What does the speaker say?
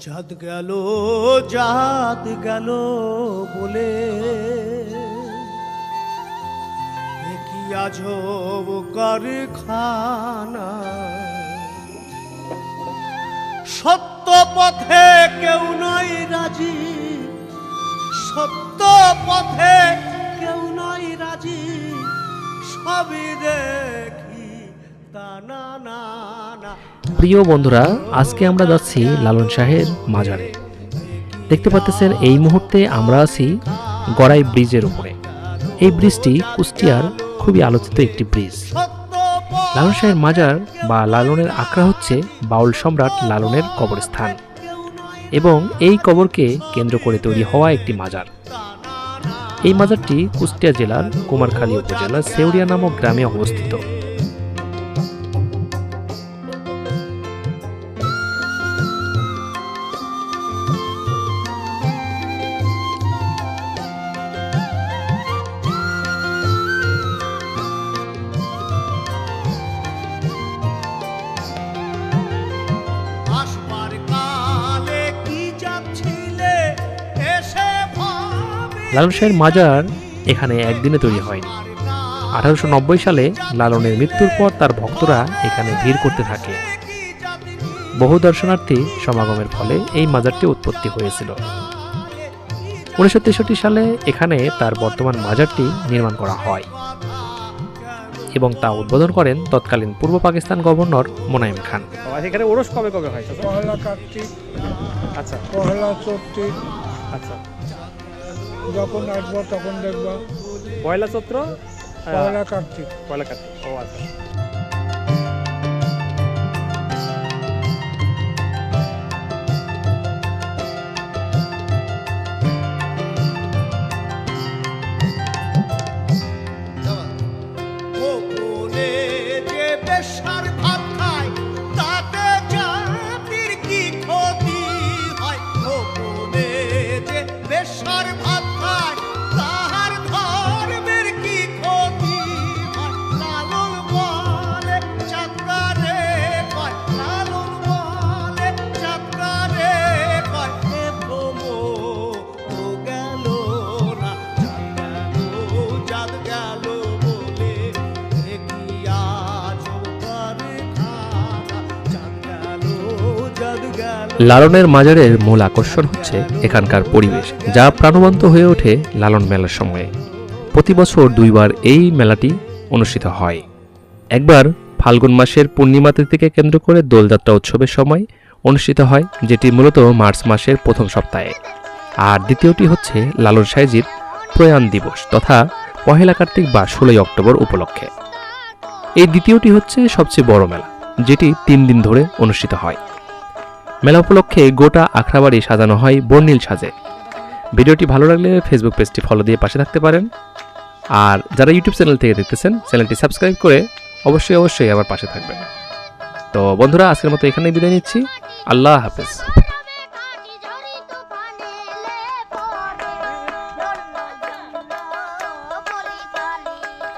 জাত গেল জাত গেল বলে। কি আজব কারখানা। সত্য পথে কেউ নয় রাজি। সত্য পথে কেউ নয় রাজি। সবই দেখি প্রিয় বন্ধুরা, আজকে আমরা যাচ্ছি লালন শাহের মাজারে। দেখতে পাচ্ছেন, এই মুহূর্তে আমরা আছি গড়াই ব্রিজের উপরে। এই ব্রিজটি কুষ্টিয়ার খুবই আলোচিত একটি ব্রিজ। লালন শাহের মাজার বা লালনের আখড়া হচ্ছে বাউল সম্রাট লালনের কবরস্থান এবং এই কবরকে কেন্দ্র করে তৈরি হওয়া একটি মাজার। এই মাজারটি কুষ্টিয়া জেলার কুমারখালী উপজেলার সেউরিয়া নামক গ্রামে অবস্থিত। লালন শাহের মাজার এখানে একদিনে তৈরি হয়নি আঠারোশো নব্বই সালে লালনের মৃত্যুর পর তার ভক্তরা এখানে ভিড় করতে থাকে। বহু দর্শনার্থী সমাগমের ফলে এই মাজারটি উৎপত্তি হয়েছিল। উনিশশো তেষট্টি সালে এখানে তার বর্তমান মাজারটি নির্মাণ করা হয় এবং তা উদ্বোধন করেন তৎকালীন পূর্ব পাকিস্তান গভর্নর মোনায়েম খান। এখানে ওরস কবে কবে হয়? আচ্ছা। আচ্ছা। যখন আসব তখন দেখব। পয়লা চৈত্র পহেলা কার্তিক। পয়লা কার্তিক ও আচ্ছা। গোপনে লালনের মাজারের মূল আকর্ষণ হচ্ছে এখানকার পরিবেশ, যা প্রাণবন্ত হয়ে ওঠে লালন মেলার সময়ে। প্রতি বছর দুইবার এই মেলাটি অনুষ্ঠিত হয়। একবার ফাল্গুন মাসের পূর্ণিমা তিথিকে কেন্দ্র করে দোলযাত্রা উৎসবের সময় অনুষ্ঠিত হয়, যেটি মূলত মার্চ মাসের প্রথম সপ্তাহে। আর দ্বিতীয়টি হচ্ছে লালন সাইজির প্রয়াণ দিবস, তথা পহেলা কার্তিক বা ষোলোই অক্টোবর উপলক্ষে। এই দ্বিতীয়টি হচ্ছে সবচেয়ে বড় মেলা, যেটি তিন দিন ধরে অনুষ্ঠিত হয়। মেলা উপলক্ষে গোটা আখড়াবাড়ি সাজানো হয় বর্ণিল সাজে। ভিডিওটি ভালো লাগলে ফেসবুক পেজটি ফলো দিয়ে পাশে থাকতে পারেন। আর যারা ইউটিউব চ্যানেল থেকে দেখতেছেন চ্যানেলটি সাবস্ক্রাইব করে অবশ্যই অবশ্যই আবার পাশে থাকবেন। তো বন্ধুরা, আজকের মতো এখানেই বিদায় নিচ্ছি। আল্লাহ হাফেজ।